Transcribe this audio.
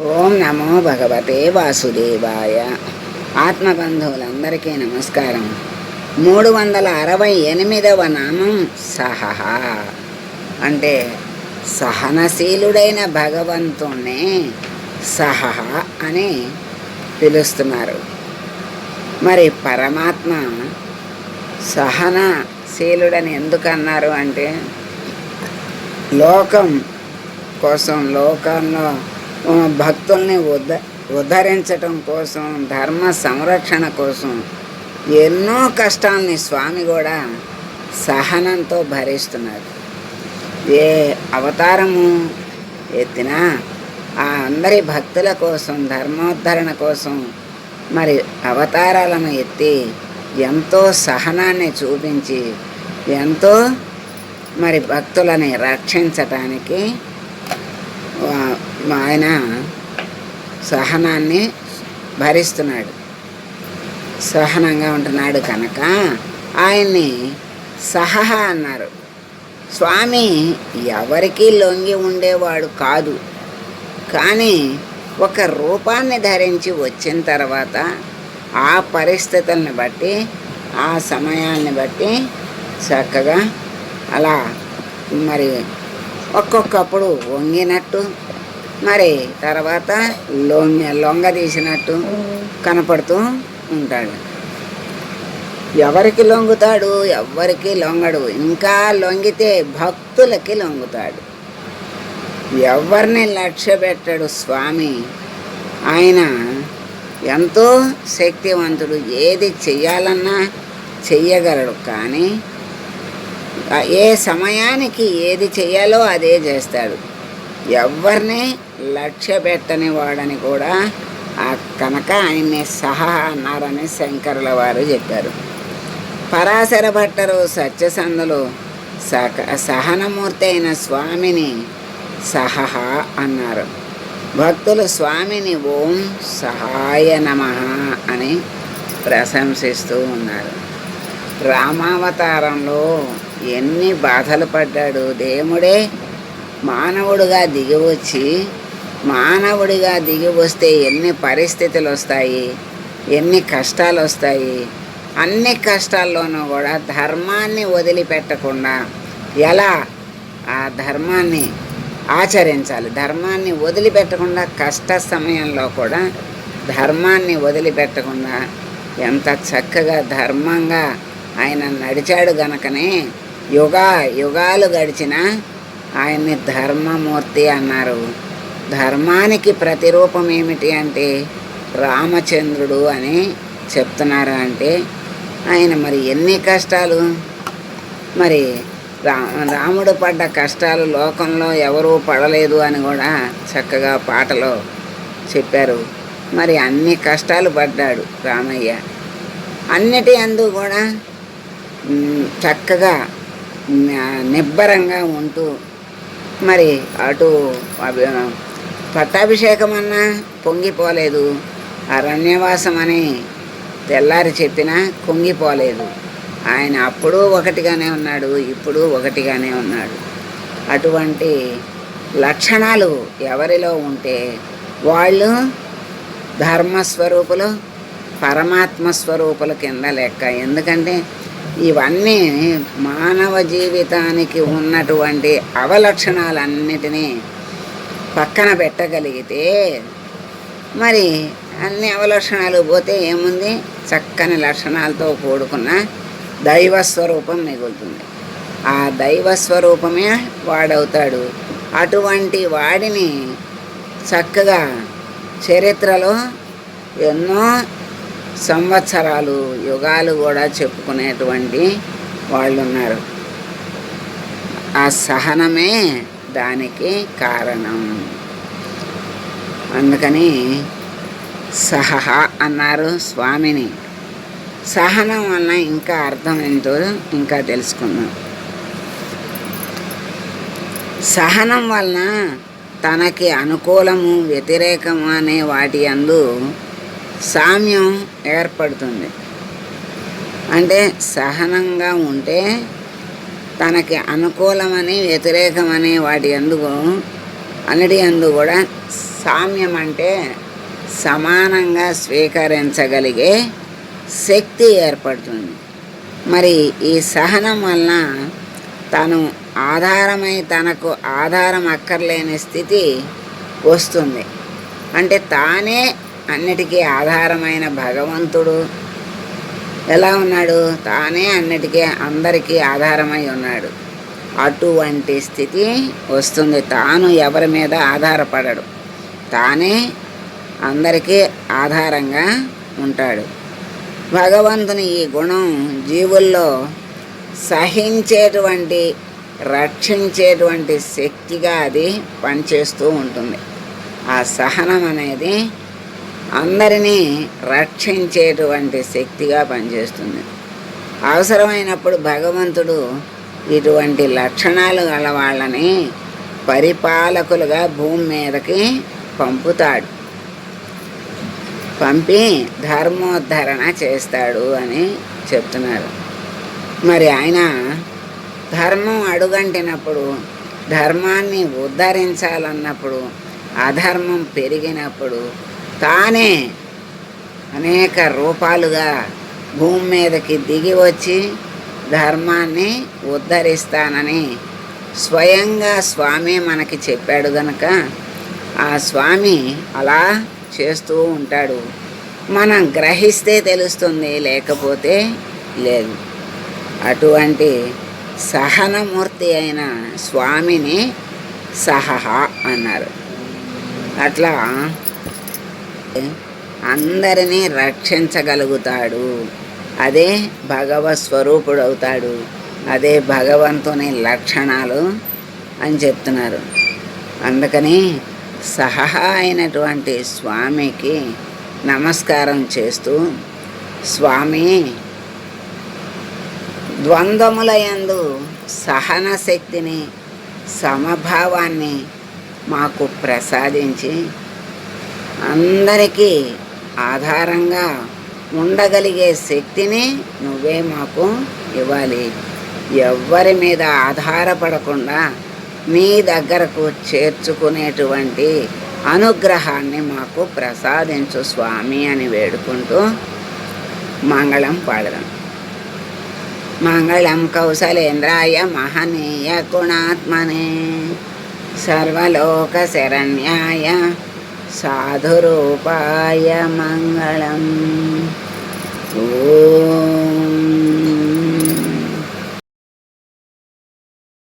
ఓం నమో భగవతే వాసుదేవాయ. ఆత్మబంధువులందరికీ నమస్కారం. మూడు వందల అరవై ఎనిమిదవ నామం సహహ. అంటే సహనశీలుడైన భగవంతుణ్ణే సహహ అని పిలుస్తున్నారు. మరి పరమాత్మ సహనశీలుడని ఎందుకన్నారు అంటే లోకం కోసం లోకంలో భక్తుల్ని ఉద్ధ ఉద్ధరించటం కోసం ధర్మ సంరక్షణ కోసం ఎన్నో కష్టాల్ని స్వామి కూడా సహనంతో భరిస్తున్నారు. ఏ అవతారము ఎత్తినా ఆ అందరి భక్తుల కోసం ధర్మోద్ధరణ కోసం మరి అవతారాలను ఎత్తి ఎంతో సహనాన్ని చూపించి ఎంతో మరి భక్తులని రక్షించటానికి ఆయన సహనాన్ని భరిస్తున్నాడు. సహనంగా ఉంటున్నాడు కనుక ఆయన్ని సహహ అన్నారు. స్వామి ఎవరికీ లొంగి ఉండేవాడు కాదు. కానీ ఒక రూపాన్ని ధరించి వచ్చిన తర్వాత ఆ పరిస్థితులను బట్టి ఆ సమయాన్ని బట్టి చక్కగా అలా మరి ఒక్కొక్కప్పుడు వంగినట్టు మరి తర్వాత లొంగ లొంగ తీసినట్టు కనపడుతూ ఉంటాడు. ఎవరికి లొంగుతాడు? ఎవరికి లొంగడు. ఇంకా లొంగితే భక్తులకి లొంగుతాడు. ఎవరిని లక్ష్య పెట్టాడు స్వామి? ఆయన ఎంతో శక్తివంతుడు. ఏది చెయ్యాలన్నా చెయ్యగలడు. కానీ ఏ సమయానికి ఏది చేయాలో అదే చేస్తాడు. ఎవరిని లక్ష్య పెట్టని వాడని కూడా ఆ కనుక ఆయన్ని సహా అన్నారని శంకరుల వారు చెప్పారు. పరాశర భట్టరు సత్యసంధులు సక సహనమూర్తి అయిన స్వామిని సహహ అన్నారు. భక్తులు స్వామిని ఓం సహాయ నమ అని ప్రశంసిస్తూ ఉన్నారు. రామావతారంలో ఎన్ని బాధలు పడ్డాడు దేవుడే. మానవుడుగా దిగి వచ్చి మానవుడిగా దిగి వస్తే ఎన్ని పరిస్థితులు వస్తాయి ఎన్ని కష్టాలు వస్తాయి అన్ని కష్టాల్లోనూ కూడా ధర్మాన్ని వదిలిపెట్టకుండా ఎలా ఆ ధర్మాన్ని ఆచరించాలి? ధర్మాన్ని వదిలిపెట్టకుండా కష్ట సమయంలో కూడా ధర్మాన్ని వదిలిపెట్టకుండా ఎంత చక్కగా ధర్మంగా ఆయన నడిచాడు గనకనే యుగా యుగాలు గడిచిన ఆయన్ని ధర్మమూర్తి అన్నారు. ధర్మానికి ప్రతిరూపం ఏమిటి అంటే రామచంద్రుడు అని చెప్తున్నారు అంటే ఆయన మరి ఎన్ని కష్టాలు? మరి రా రాముడు పడ్డ కష్టాలు లోకంలో ఎవరూ పడలేదు అని కూడా చక్కగా పాటలో చెప్పారు. మరి అన్ని కష్టాలు పడ్డాడు రామయ్య. అన్నిటి అందు కూడా చక్కగా నిబ్బరంగా ఉంటూ మరి అటు అభి- పట్టాభిషేకం అన్నా పొంగిపోలేదు. అరణ్యవాసం అని తెల్లారి చెప్పినా కుంగిపోలేదు ఆయన అప్పుడు ఒకటిగానే ఉన్నాడు ఇప్పుడు ఒకటిగానే ఉన్నాడు. అటువంటి లక్షణాలు ఎవరిలో ఉంటే వాళ్ళు ధర్మస్వరూపులు పరమాత్మ స్వరూపుల కింద లెక్క. ఎందుకంటే ఇవన్నీ మానవ జీవితానికి ఉన్నటువంటి అవలక్షణాలన్నిటినీ పక్కన పెట్టగలిగితే మరి అన్ని అవలక్షణాలు పోతే ఏముంది? చక్కని లక్షణాలతో కూడుకున్న దైవస్వరూపం మిగులుతుంది. ఆ దైవస్వరూపమే వాడవుతాడు. అటువంటి వాడిని చక్కగా చరిత్రలో ఎన్నో సంవత్సరాలు యుగాలు కూడా చెప్పుకునేటువంటి వాళ్ళు ఉన్నారు ఆ సహనమే దానికి కారణం. అందుకని సహహ అన్నారు స్వామిని. సహనం వలన ఇంకా అర్థం ఏంటో ఇంకా తెలుసుకుందాం. సహనం వలన తనకి అనుకూలము వ్యతిరేకము అనే వాటి అందు సామ్యం ఏర్పడుతుంది. అంటే సహనంగా ఉంటే తనకి అనుకూలమని వ్యతిరేకమని వాటి అందుకు అన్నిటి అందు కూడా సామ్యం అంటే సమానంగా స్వీకరించగలిగే శక్తి ఏర్పడుతుంది. మరి ఈ సహనం వలన తను ఆధారమై తనకు ఆధారం అక్కర్లేని స్థితి వస్తుంది. అంటే తానే అన్నిటికీ ఆధారమైన భగవంతుడు ఎలా ఉన్నాడు? తానే అన్నిటికీ అందరికీ ఆధారమై ఉన్నాడు. అటువంటి స్థితి వస్తుంది. తాను ఎవరి మీద ఆధారపడడు. తానే అందరికీ ఆధారంగా ఉంటాడు. భగవంతుని ఈ గుణం జీవుల్లో సహించేటువంటి రక్షించేటువంటి శక్తిగా అది పనిచేస్తూ ఉంటుంది. ఆ సహనం అనేది అందరినీ రక్షించేటువంటి శక్తిగా పనిచేస్తుంది. అవసరమైనప్పుడు భగవంతుడు ఇటువంటి లక్షణాలు గల వాళ్ళని పరిపాలకులుగా భూమి మీదకి పంపుతాడు. పంపి ధర్మోద్ధరణ చేస్తాడు అని చెప్తున్నారు. మరి ఆయన ధర్మం అడుగంటినప్పుడు ధర్మాన్ని ఉద్ధరించాలన్నప్పుడు అధర్మం పెరిగినప్పుడు తానే అనేక రూపాలుగా భూమి మీదకి దిగి వచ్చి ధర్మాన్ని ఉద్ధరిస్తానని స్వయంగా స్వామి మనకి చెప్పాడు గనక ఆ స్వామి అలా చేస్తూ ఉంటాడు. మనం గ్రహిస్తే తెలుస్తుంది లేకపోతే లేదు. అటువంటి సహనమూర్తి అయిన స్వామిని సహహ అన్నారు. అట్లా అందరినీ రక్షించగలుగుతాడు. అదే భగవత్ స్వరూపుడు అవుతాడు అదే భగవంతుని లక్షణాలు అని చెప్తున్నారు. అందుకని సహా అయినటువంటి స్వామికి నమస్కారం చేస్తూ స్వామి ద్వంద్వములయందు సహన శక్తిని సమభావాన్ని మాకు ప్రసాదించి అందరికీ ఆధారంగా ఉండగలిగే శక్తిని నువ్వే మాకు ఇవ్వాలి. ఎవ్వరి మీద ఆధారపడకుండా మీ దగ్గరకు చేర్చుకునేటువంటి అనుగ్రహాన్ని మాకు ప్రసాదించు స్వామి అని వేడుకుంటూ మంగళం పాడదాం. మంగళం కౌశలేంద్రాయ మహనీయ గుణాత్మనే. సర్వలోక శరణ్యాయ साधुरूपाय मङ्गलम्। ॐ